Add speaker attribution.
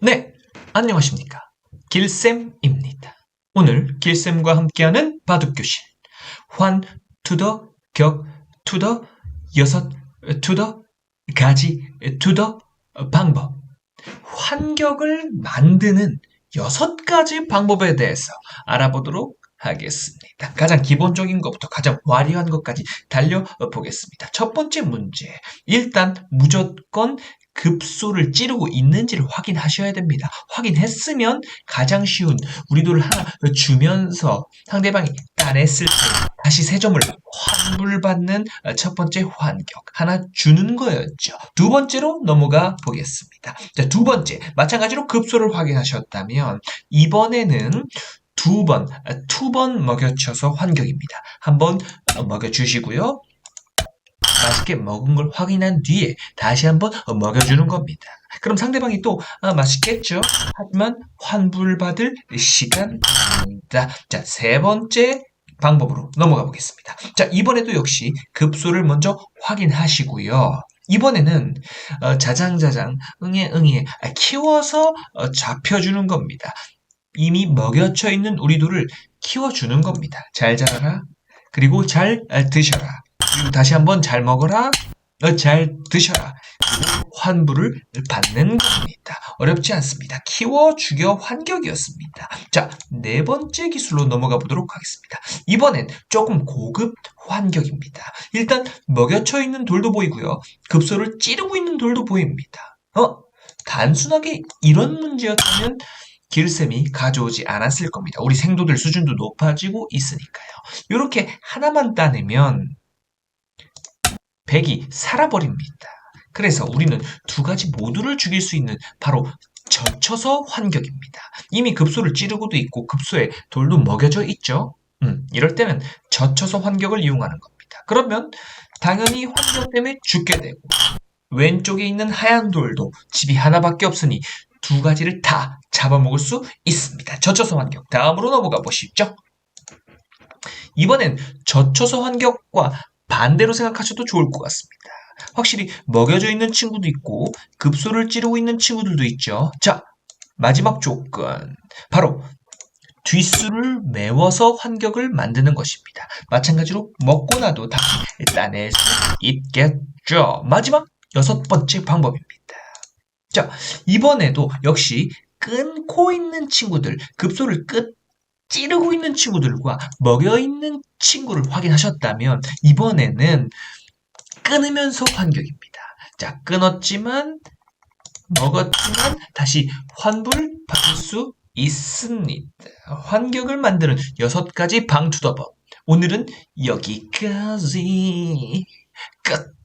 Speaker 1: 네, 안녕하십니까. 길쌤입니다. 오늘 길쌤과 함께하는 바둑교실. 환, 투더, 격, 투더, 여섯, 투더, 가지, 투더, 방법. 환격을 만드는 여섯 가지 방법에 대해서 알아보도록 하겠습니다. 가장 기본적인 것부터 가장 화려한 것까지 달려보겠습니다. 첫 번째 문제. 일단 무조건 급소를 찌르고 있는지를 확인하셔야 됩니다. 확인했으면 가장 쉬운 우리도를 하나 주면서 상대방이 따냈을 때 다시 세 점을 환불받는 첫 번째 환격 하나 주는 거였죠. 두 번째로 넘어가 보겠습니다. 자, 두 번째 마찬가지로 급소를 확인하셨다면 이번에는 두 번, 두 번 먹여쳐서 환격입니다. 한 번 먹여주시고요. 맛있게 먹은 걸 확인한 뒤에 다시 한번 먹여주는 겁니다. 그럼 상대방이 또 아, 맛있겠죠? 하지만 환불받을 시간입니다. 자, 세 번째 방법으로 넘어가 보겠습니다. 자, 이번에도 역시 급소를 먼저 확인하시고요. 이번에는 어, 자장자장, 응애 응애 아, 키워서 어, 잡혀주는 겁니다. 이미 먹여쳐 있는 우리도를 키워주는 겁니다. 잘 자라라. 그리고 잘 아, 드셔라. 그리고 다시 한번 잘 먹어라. 어, 잘 드셔라. 그리고 환불을 받는 겁니다. 어렵지 않습니다. 키워 죽여 환격이었습니다. 자, 네 번째 기술로 넘어가 보도록 하겠습니다. 이번엔 조금 고급 환격입니다. 일단 먹여쳐 있는 돌도 보이고요. 급소를 찌르고 있는 돌도 보입니다. 어? 단순하게 이런 문제였다면 길쌤이 가져오지 않았을 겁니다. 우리 생도들 수준도 높아지고 있으니까요. 이렇게 하나만 따내면 백이 살아버립니다. 그래서 우리는 두 가지 모두를 죽일 수 있는 바로 젖혀서 환격입니다. 이미 급소를 찌르고도 있고 급소에 돌도 먹여져 있죠. 음, 이럴 때는 젖혀서 환격을 이용하는 겁니다. 그러면 당연히 환격 때문에 죽게 되고 왼쪽에 있는 하얀 돌도 집이 하나밖에 없으니 두 가지를 다 잡아먹을 수 있습니다. 젖혀서 환격. 다음으로 넘어가 보시죠. 이번엔 젖혀서 환격과 반대로 생각하셔도 좋을 것 같습니다. 확실히 먹여져 있는 친구도 있고 급소를 찌르고 있는 친구들도 있죠. 자, 마지막 조건. 바로 뒷수를 메워서 환격을 만드는 것입니다. 마찬가지로 먹고 나도 다시 따낼 수 있겠죠. 마지막 여섯 번째 방법입니다. 자, 이번에도 역시 끊고 있는 친구들, 급소를 끝 찌르고 있는 친구들과 먹여 있는 친구를 확인하셨다면 이번에는 끊으면서 환격입니다. 자, 끊었지만 먹었지만 다시 환불 받을 수 있습니다. 환격을 만드는 여섯 가지 방투더법. 오늘은 여기까지 끝.